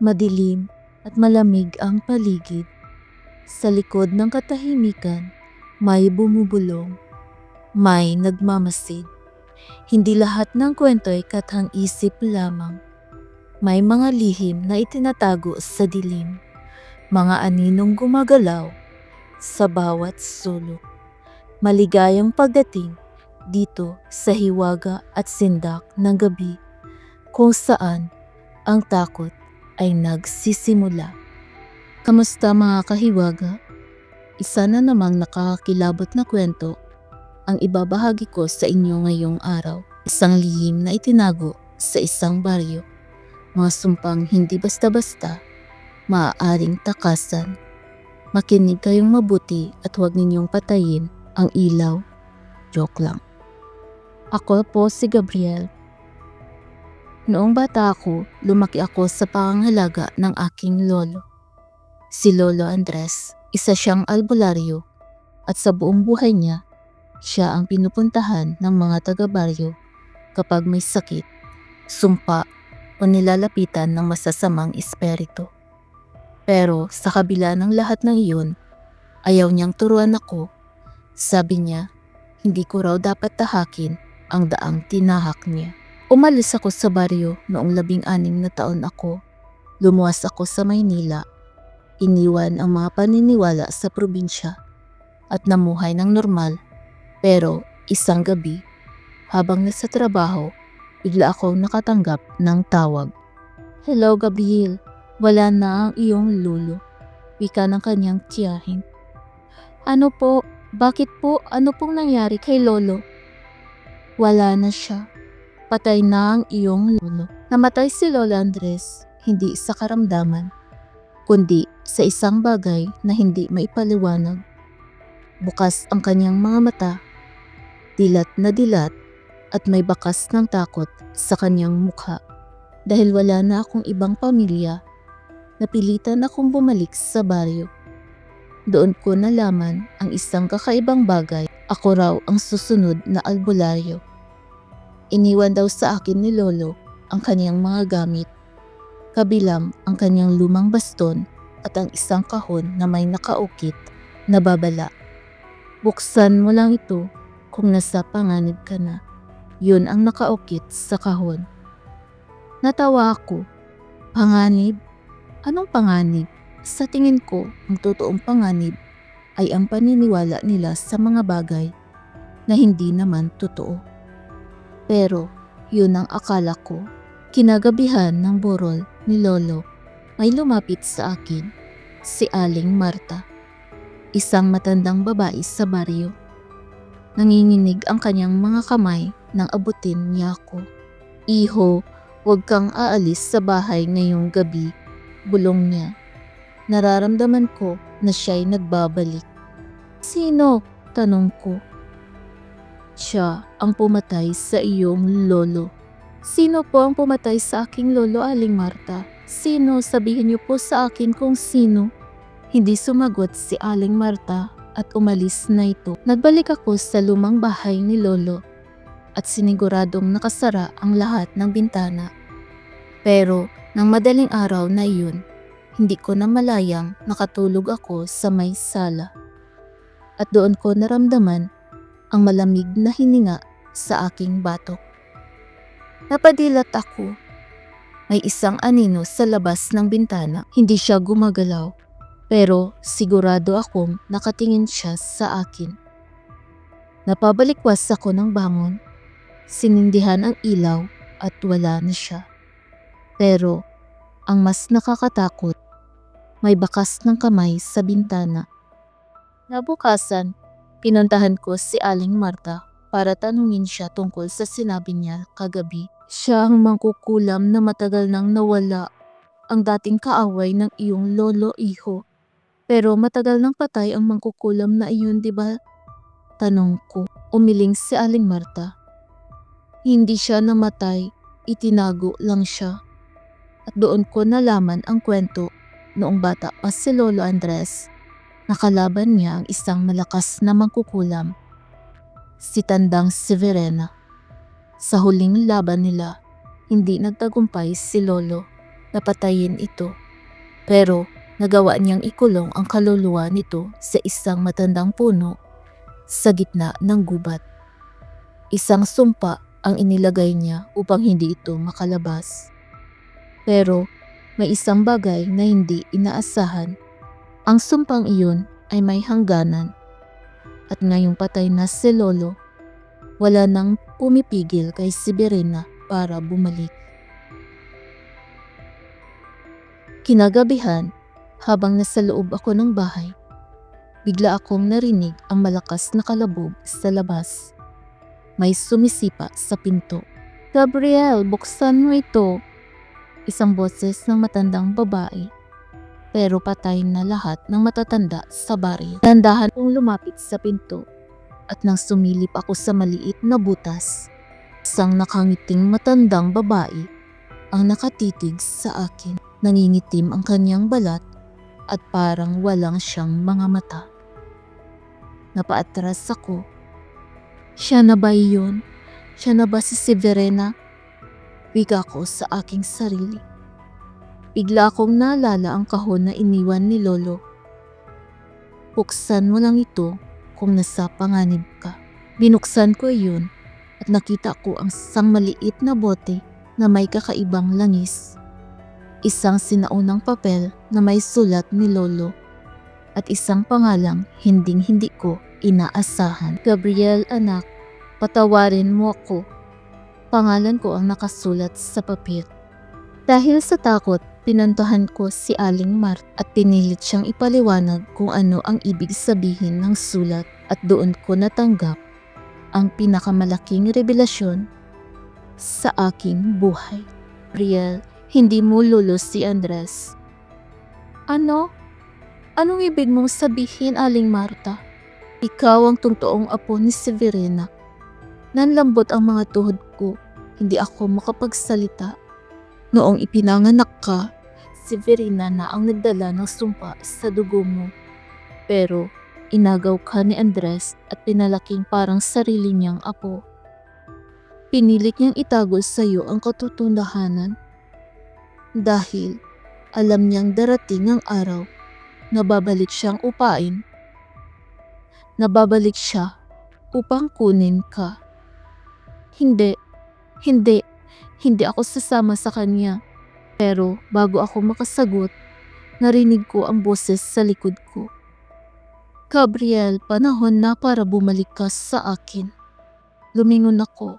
Madilim at malamig ang paligid. Sa likod ng katahimikan, may bumubulong. May nagmamasid. Hindi lahat ng kwento ay kathang isip lamang. May mga lihim na itinatago sa dilim. Mga aninong gumagalaw sa bawat sulok. Maligayang pagdating dito sa hiwaga at sindak ng gabi kung saan ang takot ay nagsisimula. Kamusta mga kahiwaga? Isa na namang nakakakilabot na kwento ang ibabahagi ko sa inyo ngayong araw. Isang lihim na itinago sa isang baryo. Mga sumpang hindi basta-basta, maaaring takasan. Makinig kayong mabuti at huwag ninyong patayin ang ilaw. Joke lang. Ako po si Gabriel. Noong bata ako, lumaki ako sa pangangalaga ng aking lolo. Si Lolo Andres, isa siyang albularyo at sa buong buhay niya, siya ang pinupuntahan ng mga taga-baryo kapag may sakit, sumpa o nilalapitan ng masasamang espiritu. Pero sa kabila ng lahat ng iyon, ayaw niyang turuan ako. Sabi niya, hindi ko raw dapat tahakin ang daang tinahak niya. Umalis ako sa baryo noong labing anim na taon ako. Lumuwas ako sa Maynila. Iniwan ang mga paniniwala sa probinsya at namuhay ng normal. Pero isang gabi, habang nasa trabaho, bigla akong nakatanggap ng tawag. Hello Gabriel, wala na ang iyong lulo. Wika ng kanyang tiyahin. Ano po? Bakit po? Ano pong nangyari kay Lolo? Wala na siya. Patay na ang iyong lolo. Namatay si Lola Andres, hindi sa karamdaman, kundi sa isang bagay na hindi maipaliwanag. Bukas ang kanyang mga mata, dilat na dilat at may bakas ng takot sa kanyang mukha. Dahil wala na akong ibang pamilya, napilitan akong bumalik sa baryo. Doon ko nalaman ang isang kakaibang bagay. Ako raw ang susunod na albularyo. Iniwan daw sa akin ni Lolo ang kanyang mga gamit. Kabilang ang kanyang lumang baston at ang isang kahon na may nakaukit na babala. Buksan mo lang ito kung nasa panganib ka na. Yun ang nakaukit sa kahon. Natawa ako. Panganib? Anong panganib? Sa tingin ko, ang totoong panganib ay ang paniniwala nila sa mga bagay na hindi naman totoo. Pero yun ang akala ko. Kinagabihan ng burol ni Lolo, may lumapit sa akin, si Aling Marta. Isang matandang babae sa baryo. Nanginginig ang kanyang mga kamay nang abutin niya ako. Iho, huwag kang aalis sa bahay ngayong gabi, bulong niya. Nararamdaman ko na siya'y nagbabalik. Sino? Tanong ko. Siya ang pumatay sa iyong lolo. Sino po ang pumatay sa aking lolo, Aling Marta? Sino? Sabihin niyo po sa akin kung sino. Hindi sumagot si Aling Marta at umalis na ito. Nagbalik ako sa lumang bahay ni Lolo at siniguradong nakasara ang lahat ng bintana. Pero nang madaling araw na iyon, hindi ko na malayang nakatulog ako sa may sala. At doon ko naramdaman ang malamig na hininga sa aking batok. Napadilat ako. May isang anino sa labas ng bintana. Hindi siya gumagalaw. Pero sigurado akong nakatingin siya sa akin. Napabalikwas ako ng bangon. Sinindihan ang ilaw at wala na siya. Pero ang mas nakakatakot, may bakas ng kamay sa bintana. Nabukasan, pinuntahan ko si Aling Marta para tanungin siya tungkol sa sinabi niya kagabi. Siya ang mangkukulam na matagal nang nawala ang dating kaaway ng iyong lolo iho. Pero matagal nang patay ang mangkukulam na iyon, di ba? Tanong ko, umiling si Aling Marta. Hindi siya namatay, itinago lang siya. At doon ko nalaman ang kwento noong bata pa si Lolo Andres. Nakalaban niya ang isang malakas na mangkukulam, si Tandang Severena. Sa huling laban nila, hindi nagtagumpay si Lolo. napatayin ito. Pero nagawa niyang ikulong ang kaluluwa nito sa isang matandang puno sa gitna ng gubat. Isang sumpa ang inilagay niya upang hindi ito makalabas. Pero may isang bagay na hindi inaasahan. Ang sumpang iyon ay may hangganan. At ngayong patay na si Lolo, wala nang pumipigil kay Sibirina para bumalik. Kinagabihan, habang nasa loob ako ng bahay, bigla akong narinig ang malakas na kalabog sa labas. May sumisipa sa pinto. Gabriel, buksan mo ito. Isang boses ng matandang babae. Pero patay na lahat ng matatanda sa baryo. Tandahan kong lumapit sa pinto at nang sumilip ako sa maliit na butas, isang nakangiting matandang babae ang nakatitig sa akin. Nangingitim ang kanyang balat at parang walang siyang mga mata. Napaatras ako. Siya na ba iyon? Siya na ba si Severena? Wika ko sa aking sarili. Bigla akong naalala ang kahon na iniwan ni Lolo. Buksan mo lang ito kung nasa panganib ka. Binuksan ko iyon at nakita ko ang isang maliit na bote na may kakaibang langis. Isang sinaunang papel na may sulat ni Lolo at isang pangalang hinding-hindi ko inaasahan. Gabriel anak, patawarin mo ako. Pangalan ko ang nakasulat sa papel. Dahil sa takot, pinantahan ko si Aling Mart at pinilit siyang ipaliwanag kung ano ang ibig sabihin ng sulat at doon ko natanggap ang pinakamalaking revelasyon sa aking buhay. Riel, hindi mo lulos si Andres. Ano? Anong ibig mong sabihin, Aling Marta? Ikaw ang tungtoong apo ni Severina. Nanlambot ang mga tuhod ko, hindi ako makapagsalita. Noong ipinanganak ka, Severina na ang nagdala ng sumpa sa dugo mo. Pero inagaw ka ni Andres at pinalaking parang sarili niyang apo. Pinilit niyang itago sa iyo ang katotohanan dahil alam niyang darating ang araw na babalik siyang upain. Nababalik siya upang kunin ka. Hindi, hindi, hindi ako sasama sa kanya. Pero bago ako makasagot, narinig ko ang boses sa likod ko. Gabriel, panahon na para bumalik ka sa akin. Lumingon ako.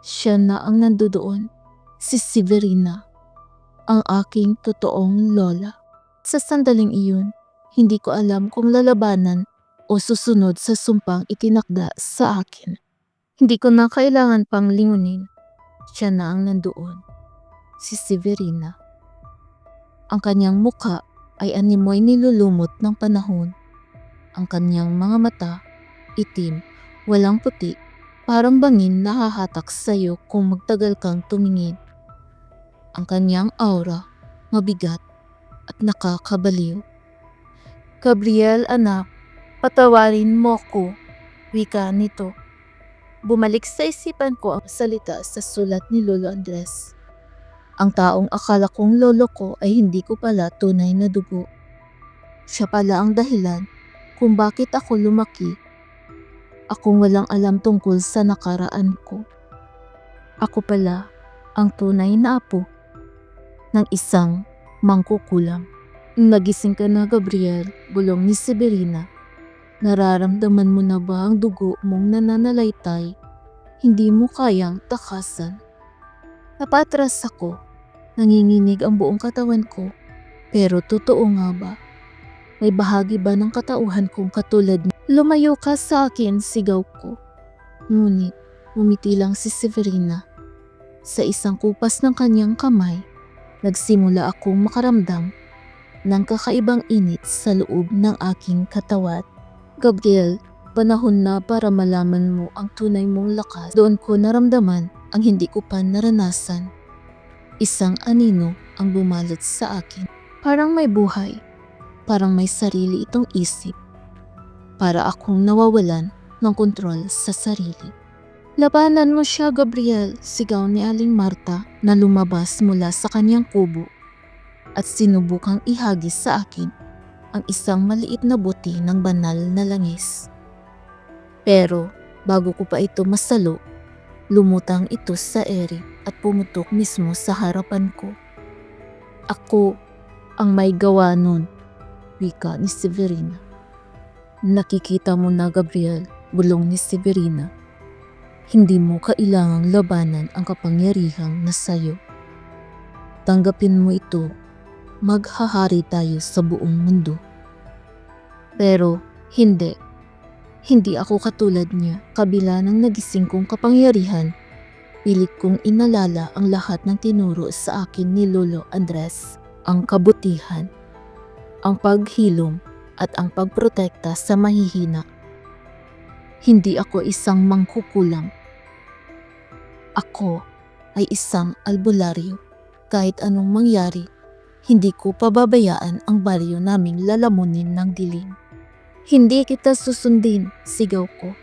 Siya na ang nandoon, si Severina, ang aking totoong lola. Sa sandaling iyon, hindi ko alam kung lalabanan o susunod sa sumpang itinakda sa akin. Hindi ko na kailangan pang lingunin. Siya na ang nandoon. Si Severina. Ang kanyang muka ay animoy nilulumot ng panahon. Ang kanyang mga mata, itim, walang puti, parang bangin na hahatak sa'yo kung magtagal kang tumingin. Ang kanyang aura, mabigat at nakakabaliw. Gabriel anak, patawarin mo ko, wika nito. Bumalik sa isipan ko ang salita sa sulat ni Lolo Andres. Ang taong akala kong lolo ko ay hindi ko pala tunay na dugo. Siya pala ang dahilan kung bakit ako lumaki. Akong walang alam tungkol sa nakaraan ko. Ako pala ang tunay na apo ng isang mangkukulam. Nagising ka na, Gabriel, bulong ni Severina. Nararamdaman mo na ba ang dugo mong nananalaytay? Hindi mo kayang takasan. Napatras ako. Nanginginig ang buong katawan ko. Pero totoo nga ba? May bahagi ba ng katauhan kong katulad ni Lumayo ka sa akin, sigaw ko. Ngunit, umiti lang si Severina. Sa isang kupas ng kanyang kamay, nagsimula akong makaramdam ng kakaibang init sa loob ng aking katawan. Gabriel, panahon na para malaman mo ang tunay mong lakas. Doon ko naramdaman ang hindi ko pa naranasan. Isang anino ang bumalot sa akin. Parang may buhay. Parang may sarili itong isip. Para akong nawawalan ng kontrol sa sarili. Labanan mo siya, Gabriel, sigaw ni Aling Marta na lumabas mula sa kanyang kubo. at sinubukang ihagis sa akin ang isang maliit na buti ng banal na langis. Pero bago ko pa ito masalo, lumutang ito sa ere at pumutok mismo sa harapan ko. Ako ang may gawa nun, wika ni Severina. Nakikita mo na Gabriel, bulong ni Severina. Hindi mo kailangang labanan ang kapangyarihang nasayo. Tanggapin mo ito, maghahari tayo sa buong mundo. Pero hindi. Hindi ako katulad niya, kabila ng nagising kong kapangyarihan. Pilit kong inalala ang lahat ng tinuro sa akin ni Lolo Andres, ang kabutihan, ang paghilom at ang pagprotekta sa mahihina. Hindi ako isang mangkukulam. Ako ay isang albularyo. Kahit anong mangyari, hindi ko pababayaan ang baryo naming lalamunin ng dilim. Hindi kita susundin, sigaw ko.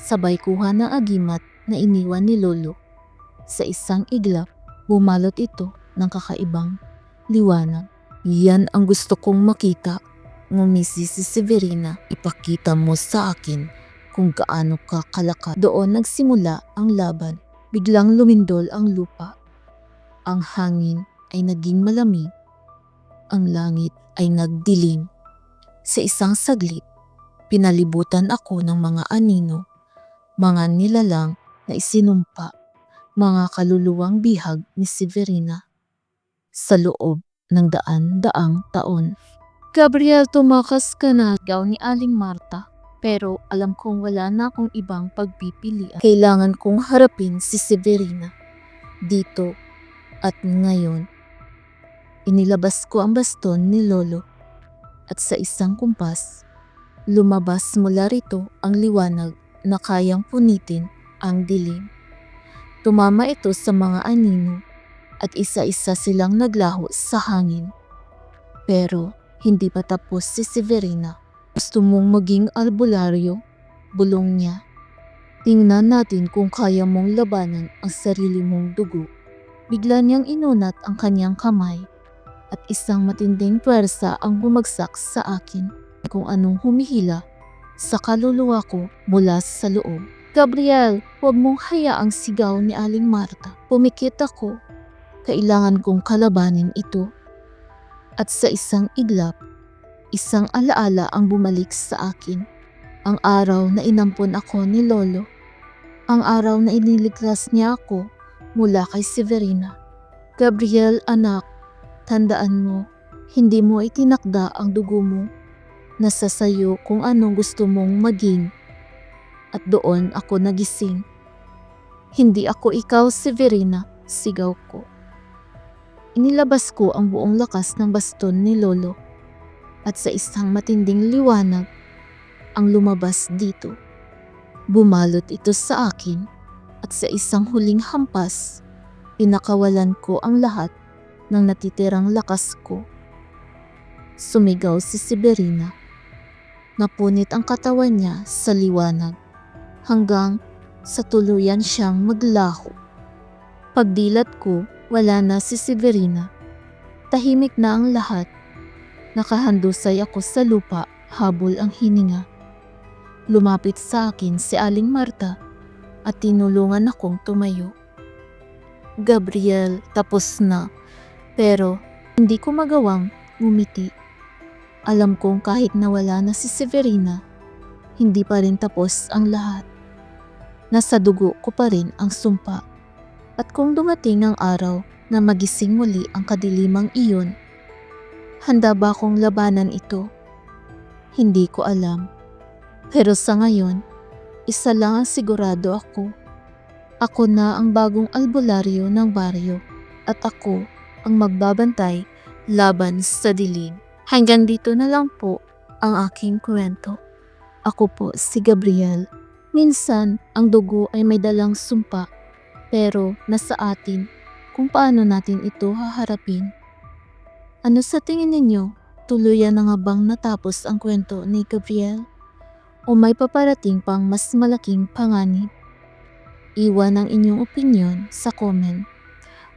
Sabay kuha ng agimat na iniwan ni Lolo. Sa isang iglap, bumalot ito ng kakaibang liwanag. Yan ang gusto kong makita. Ngumisi si Severina, ipakita mo sa akin kung gaano ka kalaka. Doon nagsimula ang laban. Biglang lumindol ang lupa. Ang hangin ay naging malamig. Ang langit ay nagdilim. Sa isang saglit, pinalibutan ako ng mga anino, mga nilalang na isinumpa, mga kaluluwang bihag ni Severina. Sa loob ng daan-daang taon. Gabriel, tumakas ka na, gaw ni Aling Marta. Pero alam kong wala na akong ibang pagpipilian. Kailangan kong harapin si Severina. Dito at ngayon. Inilabas ko ang baston ni Lolo. At sa isang kumpas, lumabas mula rito ang liwanag na kayang punitin ang dilim. Tumama ito sa mga anino at isa-isa silang naglaho sa hangin. Pero hindi pa tapos si Severina. Gusto mong maging albularyo? Bulong niya. Tingnan natin kung kaya mong labanan ang sarili mong dugo. Bigla niyang inunat ang kanyang kamay at isang matinding pwersa ang bumagsak sa akin kung anong humihila sa kaluluwa ko mula sa loob. Gabriel, huwag mong hayaang sigaw ni Aling Marta. Pumikit ako. Kailangan kong kalabanin ito. At sa isang iglap, isang alaala ang bumalik sa akin. Ang araw na inampon ako ni Lolo. Ang araw na iniligtas niya ako mula kay Severina. Gabriel, anak, tandaan mo, hindi mo itinakda ang dugo mo. Nasa sayo kung anong gusto mong maging. At doon ako nagising. Hindi ako ikaw, Severina, sigaw ko. Inilabas ko ang buong lakas ng baston ni Lolo at sa isang matinding liwanag ang lumabas dito. Bumalot ito sa akin at sa isang huling hampas, pinakawalan ko ang lahat ng natitirang lakas ko. Sumigaw si Severina. Napunit ang katawan niya sa liwanag hanggang sa tuluyan siyang maglaho. Pagdilat ko, wala na si Severina. Tahimik na ang lahat Nakahandusay ako sa lupa habol ang hininga. Lumapit sa akin si Aling Marta at tinulungan akong tumayo. Gabriel, tapos na. Pero hindi ko magawang ngumiti. Alam kong kahit nawala na si Severina, hindi pa rin tapos ang lahat. Nasa dugo ko pa rin ang sumpa. At kung dumating ang araw na magising muli ang kadilimang iyon, Handa ba akong labanan ito? Hindi ko alam. Pero sa ngayon, isa lang ang sigurado ako. Ako na ang bagong albularyo ng baryo at ako ang magbabantay laban sa dilim. Hanggang dito na lang po ang aking kwento. Ako po si Gabriel. Minsan, ang dugo ay may dalang sumpa pero nasa atin kung paano natin ito haharapin. Ano sa tingin ninyo? Tuluyan na nga bang natapos ang kwento ni Gabriel? O may paparating pang mas malaking panganib? Iwan ang inyong opinion sa comment.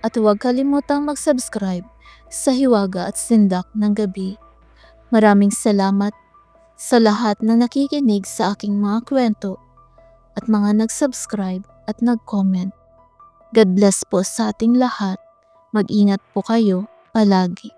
At huwag kalimutang mag-subscribe sa hiwaga at sindak ng gabi. Maraming salamat sa lahat na nakikinig sa aking mga kwento at mga nag-subscribe at nag-comment. God bless po sa ating lahat. Mag-ingat po kayo palagi.